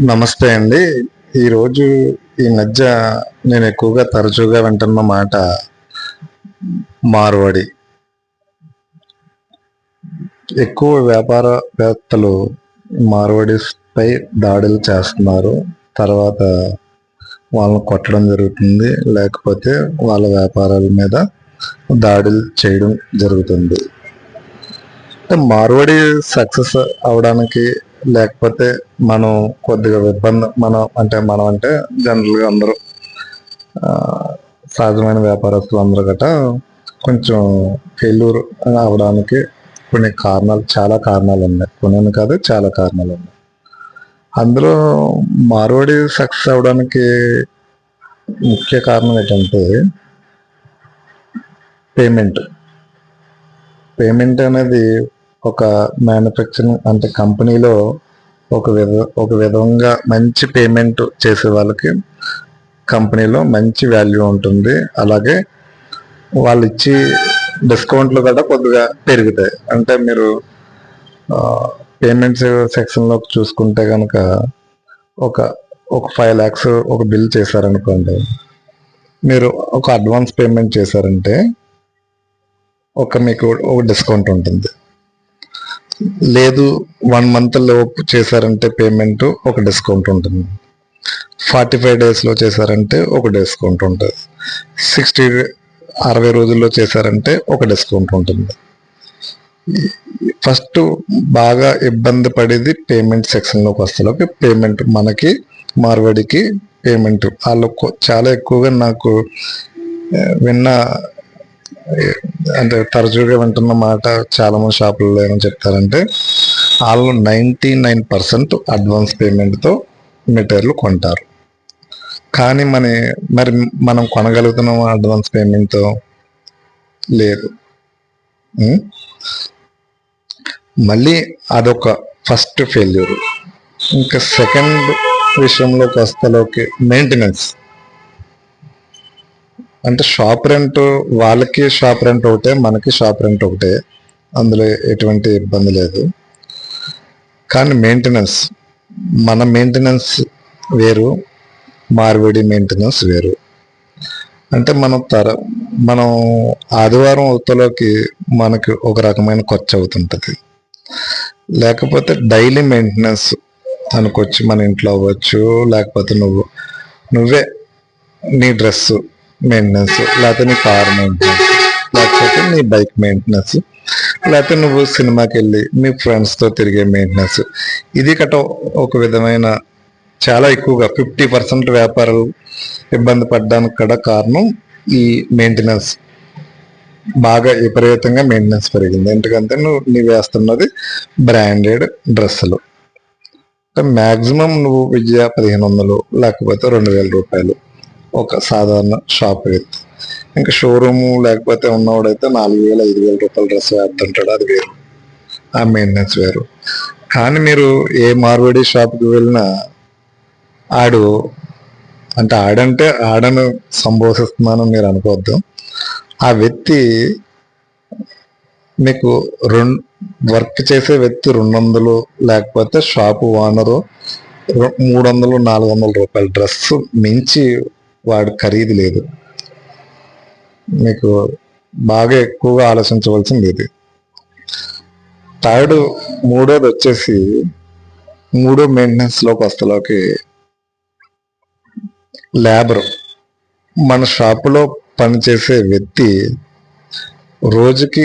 నమస్తే అండి. ఈరోజు ఈ మధ్య నేను ఎక్కువగా తరచుగా వింటున్న మాట మార్వాడి. ఎక్కువ వ్యాపారవేత్తలు మార్వాడిపై దాడులు చేస్తున్నారు. తర్వాత వాళ్ళని కొట్టడం జరుగుతుంది. లేకపోతే వాళ్ళ వ్యాపారాల మీద దాడులు చేయడం జరుగుతుంది. అంటే మార్వాడి సక్సెస్ అవడానికి లేకపోతే మనం కొద్దిగా ఇబ్బంది మనం అంటే మనం అంటే జనరల్గా అందరూ సహజమైన వ్యాపారస్తులు అందరూ గట కొంచెం ఫెయిల్యూర్ అవడానికి కొన్ని కారణాలు చాలా కారణాలు ఉన్నాయి. కొన్ని కాదు చాలా కారణాలు ఉన్నాయి. అందులో మార్వాడి సక్సెస్ అవడానికి ముఖ్య కారణం ఏంటంటే పేమెంట్ పేమెంట్ అనేది ఒక మ్యానుఫ్యాక్చరింగ్ అంటే కంపెనీలో ఒక విధ ఒక విధంగా మంచి పేమెంట్ చేసే వాళ్ళకి కంపెనీలో మంచి వాల్యూ ఉంటుంది. అలాగే వాళ్ళు ఇచ్చి డిస్కౌంట్లు కూడా కొద్దిగా పెరుగుతాయి. అంటే మీరు పేమెంట్స్ సెక్షన్లో చూసుకుంటే కనుక ఒక ఒక ఫైవ్ ల్యాక్స్ ఒక బిల్ చేశారనుకోండి. మీరు ఒక అడ్వాన్స్ పేమెంట్ చేశారంటే ఒక మీకు ఒక డిస్కౌంట్ ఉంటుంది. లేదు వన్ మంత్ లోపు చేశారంటే పేమెంట్ ఒక డిస్కౌంట్ ఉంటుంది. ఫార్టీ ఫైవ్ డేస్లో చేశారంటే ఒక డిస్కౌంట్ ఉంటుంది. సిక్స్టీ అరవై రోజుల్లో చేశారంటే ఒక డిస్కౌంట్ ఉంటుంది. ఫస్ట్ బాగా ఇబ్బంది పడేది పేమెంట్ సెక్షన్లోకి వస్తలోకి పేమెంట్ మనకి మార్వాడికి పేమెంట్ వాళ్ళు చాలా ఎక్కువగా నాకు విన్న అంటే తరచుగా వింటున్న మాట చాలా మంది షాపుల్లో ఏమని చెప్తారంటే వాళ్ళు నైంటీ నైన్ పర్సెంట్ అడ్వాన్స్ పేమెంట్తో మెటీరియల్ కొంటారు. కానీ మన మరి మనం కొనగలుగుతున్నాం అడ్వాన్స్ పేమెంట్తో? లేదు. మళ్ళీ అదొక ఫస్ట్ ఫెయిల్యూర్. ఇంకా సెకండ్ విషయంలోకి వస్తలోకి మెయింటెనెన్స్ అంటే షాప్ రెంట్ వాళ్ళకి షాప్ రెంట్ ఒకటే మనకి షాప్ రెంట్ ఒకటే. అందులో ఎటువంటి ఇబ్బంది లేదు. కానీ మెయింటెనెన్స్ మన మెయింటెనెన్స్ వేరు మార్వేడి మెయింటెనెన్స్ వేరు. అంటే మనం తర మనం ఆదివారం అవుతలోకి మనకి ఒక రకమైన ఖర్చు అవుతుంటుంది. లేకపోతే డైలీ మెయింటెనెన్స్ తనకొచ్చి మన ఇంట్లో అవ్వచ్చు లేకపోతే నువ్వు నువ్వే నీ డ్రెస్సు మెయింటెనెన్స్ లేకపోతే నీ కార్ మెయింటెనెన్స్ లేకపోతే నీ బైక్ మెయింటెనెన్స్ లేకపోతే నువ్వు సినిమాకి వెళ్ళి మీ ఫ్రెండ్స్తో తిరిగే మెయింటెనెన్స్ ఇది కట ఒక విధమైన చాలా ఎక్కువగా ఫిఫ్టీ పర్సెంట్ వ్యాపారాలు ఇబ్బంది పడడానికి కూడా కారణం ఈ మెయింటెనెన్స్ బాగా విపరీతంగా మెయింటెనెన్స్ పెరిగింది. ఎందుకంటే నువ్వు నీవు వేస్తున్నది బ్రాండెడ్ డ్రెస్సులు. మ్యాక్సిమం నువ్వు విద్య పదిహేను వందలు లేకపోతే రెండు వేల రూపాయలు. ఒక సాధారణ షాప్ వ్యక్తి ఇంకా షోరూము లేకపోతే ఉన్నవాడైతే నాలుగు వేల ఐదు వేల రూపాయల డ్రెస్ వేస్తుంటాడు అది వేరు. ఆ మెయింటెనెన్స్ వేరు. కానీ మీరు ఏ మార్వాడి షాప్కి వెళ్ళినా ఆడు అంటే ఆడంటే ఆడను సంబోధిస్తున్నాను మీరు అనుకోవద్దు. ఆ వ్యక్తి మీకు రెండు వర్క్ చేసే వ్యక్తి రెండు వందలు లేకపోతే షాపు ఓనరు మూడు వందలు నాలుగు వందల రూపాయల డ్రెస్ మించి వాడు ఖరీదు లేదు. మీకు బాగా ఎక్కువగా ఆలోచించవలసింది ఇది. థర్డ్ మూడోది వచ్చేసి మూడో మెయింటెనెన్స్లోకి వస్తలోకి లేబర్ మన షాపులో పనిచేసే వ్యక్తి రోజుకి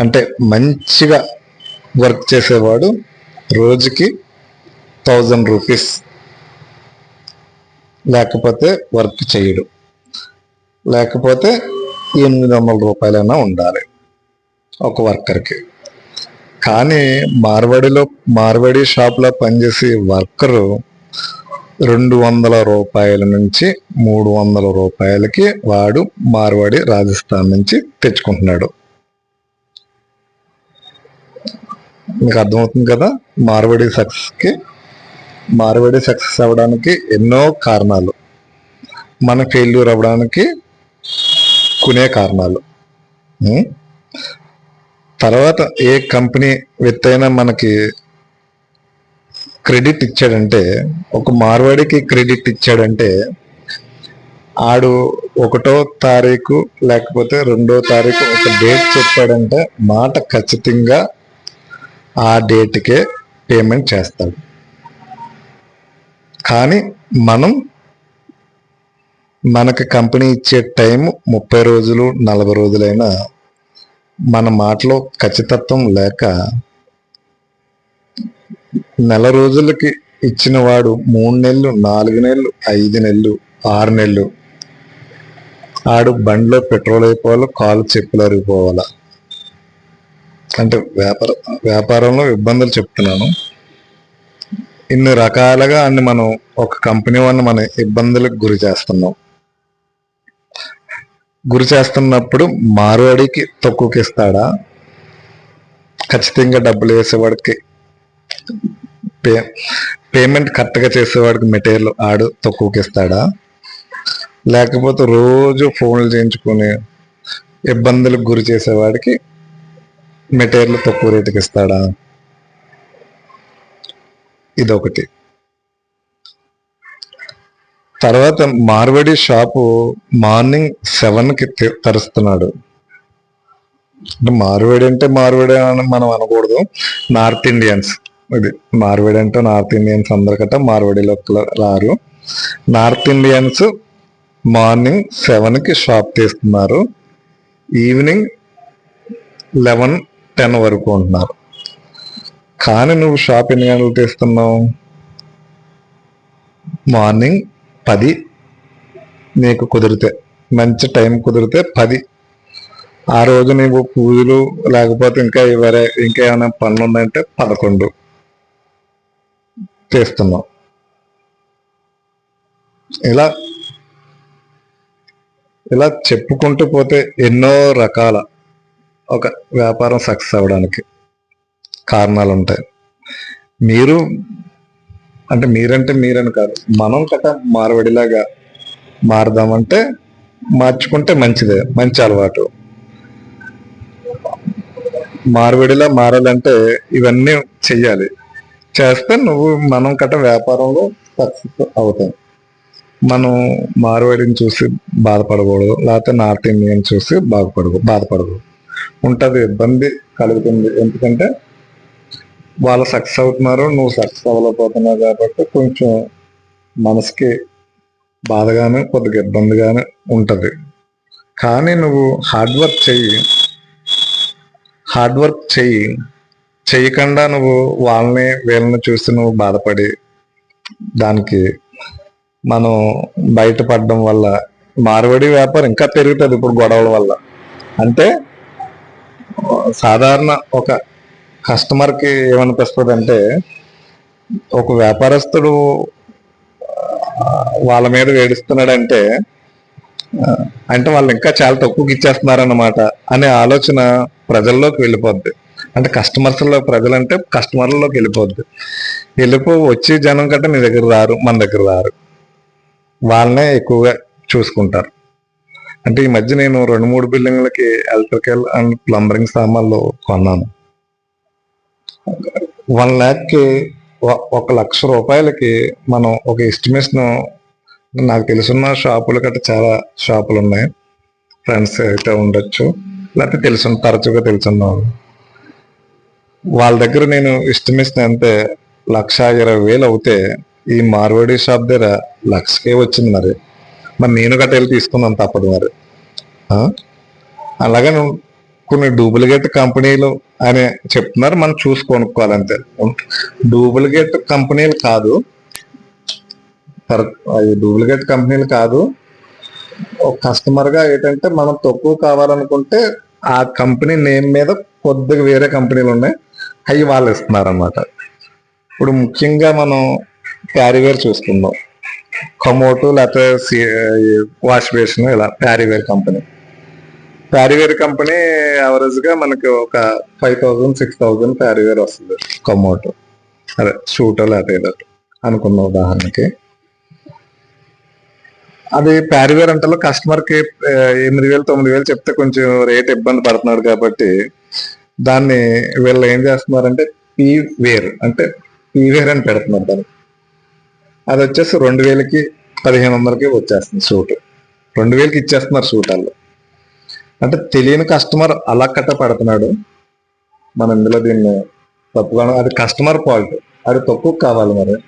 అంటే మంచిగా వర్క్ చేసేవాడు రోజుకి థౌజండ్ రూపీస్ లేకపోతే వర్క్ చేయడు. లేకపోతే ఎనిమిది వందల రూపాయలైనా ఉండాలి ఒక వర్కర్కి. కానీ మార్వాడిలో మార్వాడి షాప్లో పనిచేసే వర్కరు రెండు వందల రూపాయల నుంచి మూడు వందల రూపాయలకి వాడు మార్వాడి రాజస్థాన్ నుంచి తెచ్చుకుంటున్నాడు. మీకు అర్థమవుతుంది కదా? మార్వాడి సక్సెస్కి మార్వాడి సక్సెస్ అవ్వడానికి ఎన్నో కారణాలు. మన ఫెయిల్యూర్ అవ్వడానికి కొనే కారణాలు. తర్వాత ఏ కంపెనీ విత్ మనకి క్రెడిట్ ఇచ్చాడంటే ఒక మార్వాడికి క్రెడిట్ ఇచ్చాడంటే ఆడు ఒకటో తారీఖు లేకపోతే రెండో తారీఖు ఒక డేట్ చెప్పాడంటే మాట ఖచ్చితంగా ఆ డేట్కే పేమెంట్ చేస్తాడు. కానీ మనం మనకి కంపెనీ ఇచ్చే టైం ముప్పై రోజులు నలభై రోజులైనా మన మాటలో ఖచ్చితత్వం లేక నెల రోజులకి ఇచ్చిన వాడు మూడు నెలలు నాలుగు నెలలు ఐదు నెలలు ఆరు నెలలు ఆడు బండిలో పెట్రోల్ అయిపోవాలి కాలు చెప్పులు అరిగిపోవాలా? అంటే వ్యాపార వ్యాపారంలో ఇబ్బందులు చెప్తున్నాను. ఇన్ని రకాలుగా అన్ని మనం ఒక కంపెనీ వాళ్ళని మన ఇబ్బందులకు గురి చేస్తున్నాం. గురి చేస్తున్నప్పుడు మారువాడికి తక్కువకి ఇస్తాడా ఖచ్చితంగా డబ్బులు వేసేవాడికి పే పేమెంట్ కరెక్ట్గా చేసేవాడికి మెటీరియల్ ఆడు తక్కువకి ఇస్తాడా లేకపోతే రోజు ఫోన్లు చేయించుకుని ఇబ్బందులకు గురి చేసేవాడికి మెటీరియల్ తక్కువ రేటుకి ఇస్తాడా ఇదొకటి. తర్వాత మార్వడి షాపు మార్నింగ్ సెవెన్కి తెరుస్తున్నాడు. అంటే మార్వేడి అంటే మార్వేడి అని మనం అనకూడదు. North Indians. ఇది మార్వేడి అంటే నార్త్ ఇండియన్స్ అందరికట మార్వేడిలో రారు. నార్త్ ఇండియన్స్ మార్నింగ్ సెవెన్కి షాప్ తీస్తున్నారు. ఈవినింగ్ లెవెన్ టెన్ వరకు ఉంటున్నారు. కానీ నువ్వు షాప్ ఎన్ని గంటలు తీస్తున్నావు. మార్నింగ్ పది నీకు కుదిరితే మంచి టైం కుదిరితే పది. ఆ రోజు నీవు పూజలు లేకపోతే ఇంకా వేరే ఇంకా ఏమైనా పనులు ఉన్నాయంటే పదకొండు చేస్తున్నావు. ఇలా ఇలా చెప్పుకుంటూ పోతే ఎన్నో రకాల ఒక వ్యాపారం సక్సెస్ అవ్వడానికి. కారణాలు ఉంటాయి మీరు అంటే మీరంటే మీరని కాదు. మనం కట మారవడిలాగా మారదామంటే మార్చుకుంటే మంచిదే మంచి అలవాటు. మార్వడిలా మారాలంటే ఇవన్నీ చెయ్యాలి. చేస్తే నువ్వు మనం కట వ్యాపారంలో సక్సెస్ అవుతాం. మనం మార్వాడిని చూసి బాధపడకూడదు లేకపోతే నార్త్ ఇండియన్ చూసి బాధపడకూ బాధపడకూడదు. ఉంటుంది ఇబ్బంది కలుగుతుంది. ఎందుకంటే వాళ్ళు సక్సెస్ అవుతున్నారు నువ్వు సక్సెస్ అవ్వలేకపోతున్నావు కాబట్టి కొంచెం మనసుకి బాధగానే కొద్దిగా ఇబ్బందిగానే ఉంటుంది. కానీ నువ్వు హార్డ్ వర్క్ చెయ్యి. హార్డ్ వర్క్ చెయ్యి. చేయకుండా నువ్వు వాళ్ళని వీళ్ళని చూసి నువ్వు బాధపడి దానికి మనం బయటపడడం వల్ల మార్వడి వ్యాపారం ఇంకా పెరుగుతుంది ఇప్పుడు గొడవల వల్ల. అంటే సాధారణ ఒక కస్టమర్కి ఏమనిపిస్తుంది అంటే ఒక వ్యాపారస్తుడు వాళ్ళ మీద వేడిస్తున్నాడంటే అంటే వాళ్ళు ఇంకా చాలా తక్కువకి ఇచ్చేస్తున్నారన్నమాట అనే ఆలోచన ప్రజల్లోకి వెళ్ళిపోద్ది. అంటే కస్టమర్స్లో ప్రజలంటే కస్టమర్లలోకి వెళ్ళిపోద్ది. వెళ్ళిపో వచ్చి జనం కంటే నీ దగ్గర రారు మన దగ్గర రారు. వాళ్ళనే ఎక్కువగా చూసుకుంటారు. అంటే ఈ మధ్య నేను రెండు మూడు బిల్డింగ్లకి ఎలక్ట్రికల్ అండ్ ప్లంబరింగ్ సామాన్లు కొన్నాను. వన్ ల్యాక్కి ఒక లక్ష రూపాయలకి మనం ఒక ఎస్టిమేషన్ నాకు తెలుసున్న షాపులు గట్రా చాలా షాపులు ఉన్నాయి ఫ్రెండ్స్ అయితే ఉండొచ్చు. లేకపోతే తెలుసు తరచుగా తెలుసున్న వాళ్ళ. దగ్గర నేను ఎస్టిమేషన్ అంతే లక్ష ఇరవై వేలు అవుతే ఈ మార్వాడి షాప్ దగ్గర లక్షకే వచ్చింది మరి. మరి నేను గట్ట వెళ్ళి తీసుకున్నాను తప్పదు మరి అలాగే కొన్ని డూప్లికేట్ కంపెనీలు అని చెప్తున్నారు. మనం చూసి కొనుక్కోవాలంతే. డూప్లికేట్ కంపెనీలు కాదు. డూప్లికేట్ కంపెనీలు కాదు. ఒక ఏంటంటే మనం తక్కువ కావాలనుకుంటే ఆ కంపెనీ నేమ్ మీద కొద్దిగా వేరే కంపెనీలు ఉన్నాయి. అవి వాళ్ళు ఇస్తున్నారు అన్నమాట ఇప్పుడు ముఖ్యంగా మనం క్యారీవేర్ చూసుకుందాం. కమోటు లేకపోతే వాష్ బేసిన్ ఇలా క్యారీవేర్ కంపెనీ. ప్యారీవేర్ కంపెనీ యావరేజ్గా మనకి ఒక five thousand six thousand Parryware వస్తుంది. కమోట్ అదే షూటో లేకపోతే అనుకున్న ఉదాహరణకి. అది ప్యారీవేర్ అంటే కస్టమర్కి ఎనిమిది వేలు తొమ్మిది వేలు చెప్తే కొంచెం రేట్ ఇబ్బంది పడుతున్నాడు కాబట్టి దాన్ని వీళ్ళు ఏం చేస్తున్నారంటే పీ వేర్ అంటే పీ వేర్ అని పెడుతున్నారు దాన్ని. అది వచ్చేసి రెండు వేలకి పదిహేను వందలకి వచ్చేస్తుంది సూట్ రెండు వేలకి ఇచ్చేస్తున్నారు షూట్ వాళ్ళు. అంటే తెలియని కస్టమర్ అలా కట్ట పడుతున్నాడు. మనం ఇందులో దీన్ని తప్పుగా అది కస్టమర్ ఫాల్ట్. అది తక్కువ కావాలి మరి.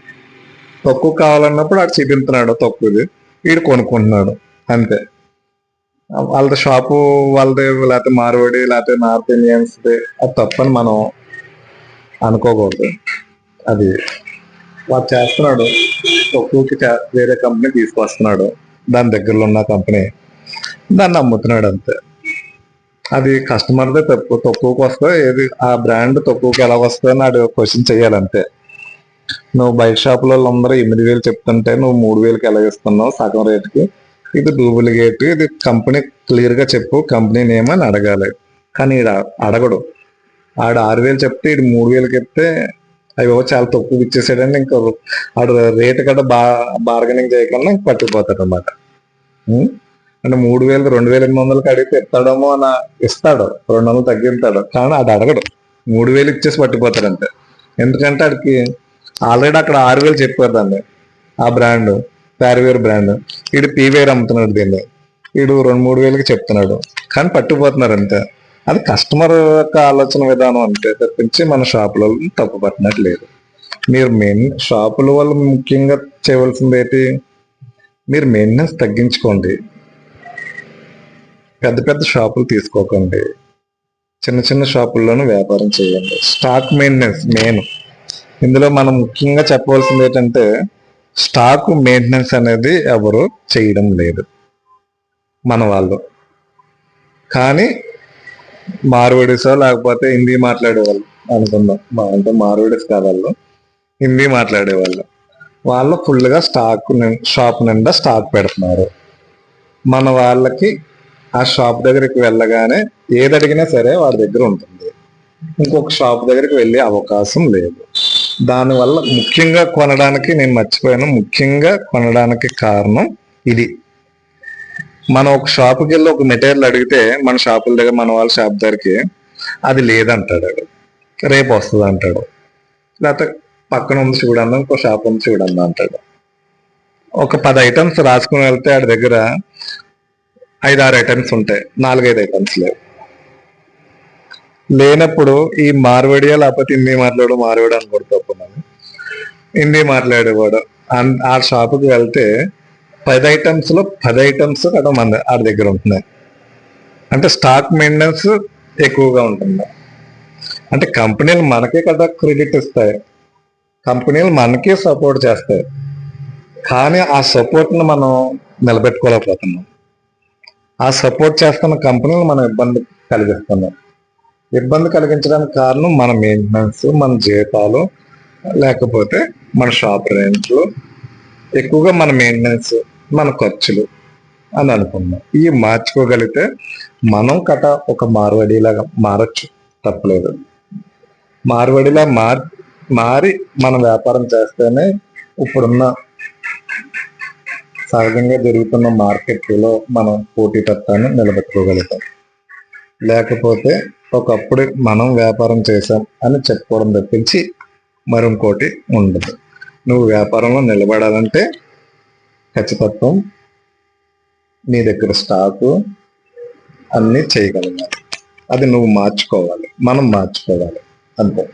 తక్కువ కావాలన్నప్పుడు అది చూపిస్తున్నాడు తక్కువది. వీడు కొనుక్కుంటున్నాడు. అంతే. వాళ్ళది షాపు వాళ్ళది లేకపోతే మార్వాడి లేకపోతే నార్త్ ఇండియన్స్ది. అది తప్పని మనం అనుకోకూడదు. అది వాడు చేస్తున్నాడు. తక్కువకి వేరే కంపెనీ తీసుకొస్తున్నాడు. దాని దగ్గరలో ఉన్న కంపెనీ. దాన్ని అమ్ముతున్నాడు అంతే. అది కస్టమర్దే తక్కువ తక్కువకి వస్తే ఏది ఆ బ్రాండ్ తక్కువకి ఎలా వస్తుందని నాడు క్వశ్చన్ చేయాలంతే. నువ్వు బయట షాపులో అందరూ ఎనిమిది వేలు చెప్తుంటే నువ్వు మూడు వేలకి ఎలా ఇస్తున్నావు సగం రేటుకి? ఇది డూప్లికేట్ ఇది కంపెనీ క్లియర్గా చెప్పు కంపెనీ నేమ్ అని అడగాలి. కానీ ఈడ అడగడు. ఆడు ఆరు వేలు చెప్తే ఇటు మూడు వేలకి చెప్తే అయ్యో చాలా తక్కువ ఇచ్చేసాడని ఇంకా ఆడు రేటు కూడా బా బార్గెనింగ్ చేయకుండా ఇంక పట్టుకుపోతాడు అనమాట అంటే మూడు వేలు రెండు వేల ఎనిమిది వందలకి అడిగితే ఇస్తాడేమో అని ఇస్తాడు. రెండు వందలు తగ్గిస్తాడు కానీ అది అడగడు. మూడు వేలు ఇచ్చేసి పట్టిపోతాడు అంతే ఎందుకంటే అడికి ఆల్రెడీ అక్కడ ఆరు వేలు చెప్పారు దాన్ని. ఆ బ్రాండ్ ప్యారివేర్ బ్రాండ్. వీడు పీవేర్ అమ్ముతున్నాడు దీన్ని. వీడు రెండు మూడు వేలకి చెప్తున్నాడు. కానీ పట్టుకుపోతున్నారు అంతే అది కస్టమర్ యొక్క ఆలోచన విధానం అంతే. తప్పించి మన షాపుల తప్పు పట్టినట్టు లేదు మీరు మెయిన్ షాపుల వల్ల ముఖ్యంగా చేయవలసింది ఏంటి? మీరు మెయింటెనెన్స్ తగ్గించుకోండి. పెద్ద పెద్ద షాపులు తీసుకోకండి. చిన్న చిన్న షాపుల్లోనూ వ్యాపారం చేయండి. Stock maintenance main. ఇందులో మనం ముఖ్యంగా చెప్పవలసింది ఏంటంటే స్టాక్ మెయింటెనెన్స్ అనేది ఎవరు చేయడం లేదు. మన వాళ్ళు. కానీ మార్వడిసో లేకపోతే హిందీ మాట్లాడేవాళ్ళు అనుకుందాం. మా అంటే మార్వడిస్ కాదు వాళ్ళు. హిందీ మాట్లాడేవాళ్ళు. వాళ్ళు ఫుల్గా స్టాక్ షాప్ నిండా స్టాక్ పెడుతున్నారు. మన వాళ్ళకి ఆ షాప్ దగ్గరికి వెళ్ళగానే ఏది అడిగినా సరే వాడి దగ్గర ఉంటుంది. ఇంకొక షాప్ దగ్గరికి వెళ్ళే అవకాశం లేదు. దానివల్ల ముఖ్యంగా కొనడానికి నేను మర్చిపోయాను. ముఖ్యంగా కొనడానికి కారణం ఇది. మనం ఒక షాప్కి వెళ్ళి ఒక మెటీరియల్ అడిగితే మన షాపుల దగ్గర మన వాళ్ళ షాప్ దగ్గరికి అది లేదంటాడు రేపు వస్తుంది అంటాడు. లేకపోతే పక్కన ఉంది చూడన్నా ఇంకో షాప్ ఉంది చూడన్నా అంటాడు. ఒక పది ఐటమ్స్ రాసుకుని వెళ్తే ఆడి దగ్గర ఐదు ఆరు ఐటమ్స్ ఉంటాయి. నాలుగైదు ఐటమ్స్ లేవు. లేనప్పుడు ఈ మార్వడియా లేకపోతే హిందీ మాట్లాడు మార్వాడు అని కూడా తప్పున్నాను హిందీ మాట్లాడేవాడు ఆ షాప్కి వెళ్తే పది ఐటమ్స్లో పది ఐటమ్స్ అక్కడ మన ఆడి దగ్గర ఉంటున్నాయి. అంటే స్టాక్ మెయింటెనెన్స్ ఎక్కువగా ఉంటుంది. అంటే కంపెనీలు మనకే కదా క్రెడిట్ ఇస్తాయి. కంపెనీలు మనకే సపోర్ట్ చేస్తాయి. కానీ ఆ సపోర్ట్ని మనం నిలబెట్టుకోలేకపోతున్నాం. ఆ సపోర్ట్ చేస్తున్న కంపెనీలు మనం ఇబ్బంది కలిగిస్తున్నాం. ఇబ్బంది కలిగించడానికి కారణం మన మెయింటెనెన్స్ మన జీతాలు లేకపోతే మన షాప్ రెంట్లు ఎక్కువగా మన మెయింటెనెన్స్ మన ఖర్చులు అని అనుకున్నాం. ఇవి మార్చుకోగలిగితే మనం కట ఒక మార్వడిలాగా మారచ్చు తప్పలేదు. మార్వడిలా మారి మారి మన వ్యాపారం చేస్తేనే ఇప్పుడున్న సహజంగా జరుగుతున్న మార్కెట్లో మనం పోటీతత్వాన్ని నిలబెట్టుకోగలుగుతాం. లేకపోతే ఒకప్పుడు మనం వ్యాపారం చేశాం అని చెప్పుకోవడం తప్పించి మరింకోటి ఉండదు. నువ్వు వ్యాపారంలో నిలబడాలంటే ఖచ్చితత్వం నీ దగ్గర స్టాకు అన్నీ చేయగలగాలి. అది నువ్వు మార్చుకోవాలి. మనం మార్చుకోవాలి. అంతే.